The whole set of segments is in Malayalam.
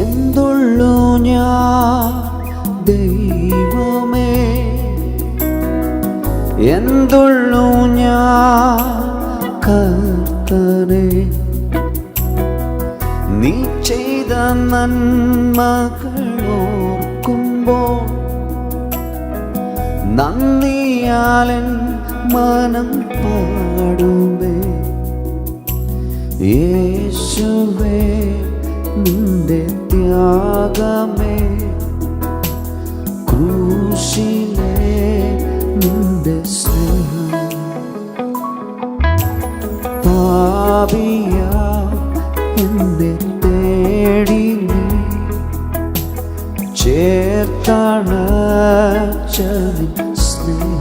എന്തുള്ളു ഞാൻ ദൈവമേ? എന്തുള്ളൂ ഞാൻ കർത്തനെ? നീ ചെയ്ത നന്മകളോർക്കുമ്പോൾ നന്ദിയാലൻ മനം പാടുമേ യേശുവേ നിന്റെ ത്യാഗമേ. ക്രൂശിലേ നിന്റെ സ്നേഹം. പാപിയ എന്നെ തേടി ചേർത്താണ് ചതി സ്നേഹം.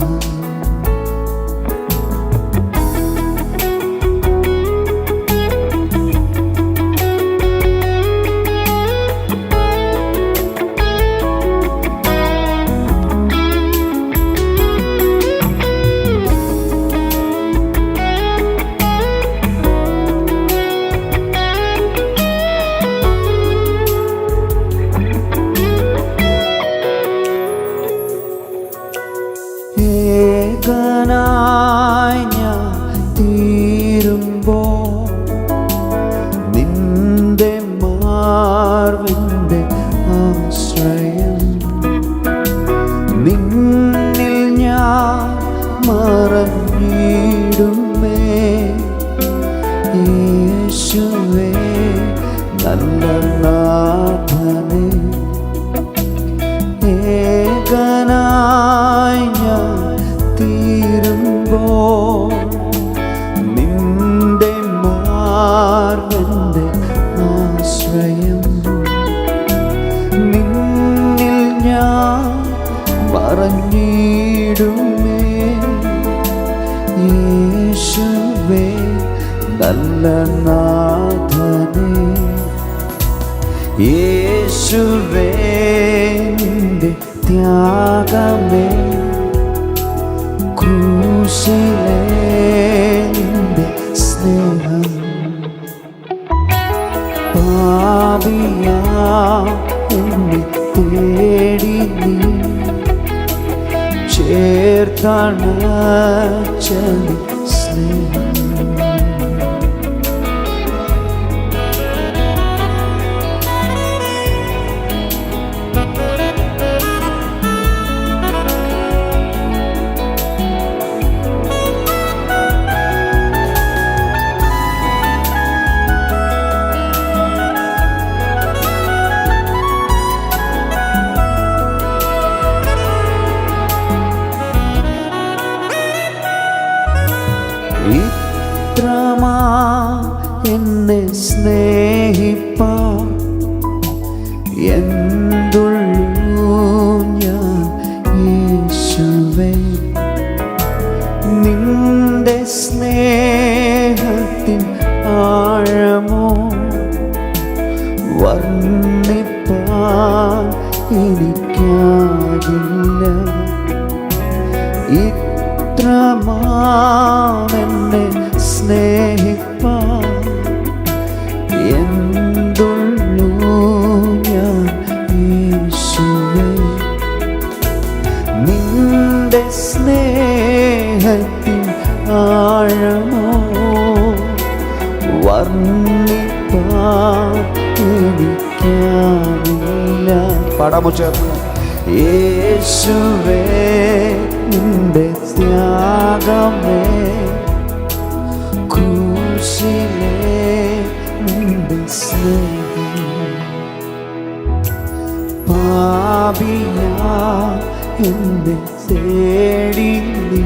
ഞാൻ തീരുമ്പോൾ നിന്റെ മാർവന്റെ ആശ്രയം. നിന്നിൽ ഞാൻ പറഞ്ഞിടുമേ യേശുവേ നല്ല നാഥനേ. യേശുവേ ത്യാഗമേ. ക്രൂശിലെ സ്നേഹം. പാപിയാ എന്നെ തേടി നീ. ചേർത്താണ് ചതി സ്നേഹം. സ്നേഹിപ്പാ എന്തുള്ളൂ ഞാൻ യേശുവേ? നിന്റെ സ്നേഹത്തിൻ ആഴമോ വർണിപ്പാൻ എനിക്കാകില്ല. ഇത്രമാണെന്നെ സ്നേഹിപ്പാൻ സ്നേഹത്തിൻ ആഴമോ വർണിപ്പാൻ എനിക്കാവില്ല പാടാമോ ചേർന്ന് യേശുവേ നിന്റെ ത്യാഗമേ ക്രൂശിലെ നിന്റെ സ്നേഹം പാപിയാ എന്നെ തേടി നീ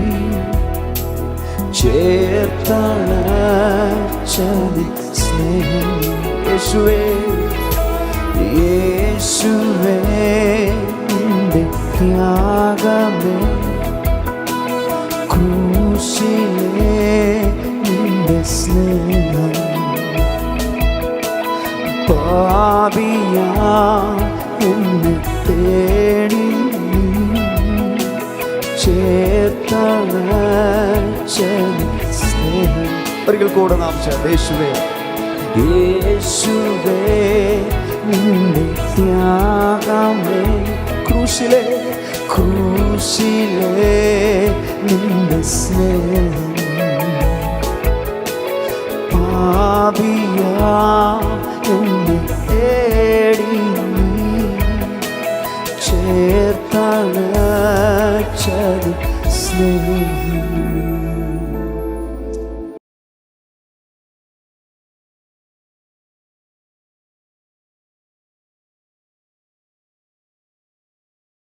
ചേർത്തണ ചതി സ്നേഹം. യേശുവേ യേശുവേ നിന്റെ ത്യാഗമേ ക്രൂശിലെ നിന്റെ സ്നേഹം. പാപിയാ എന്നെ തേടി ഒരിക്കൽ കൂടെ നാം ചേർന്ന് യേശുവേ. യേശുവേ നിന്റെ ത്യാഗമേ ക്രൂശിലെ ക്രൂശിലെ നിന്റെ സ്നേഹം. പാപിയാ Deus.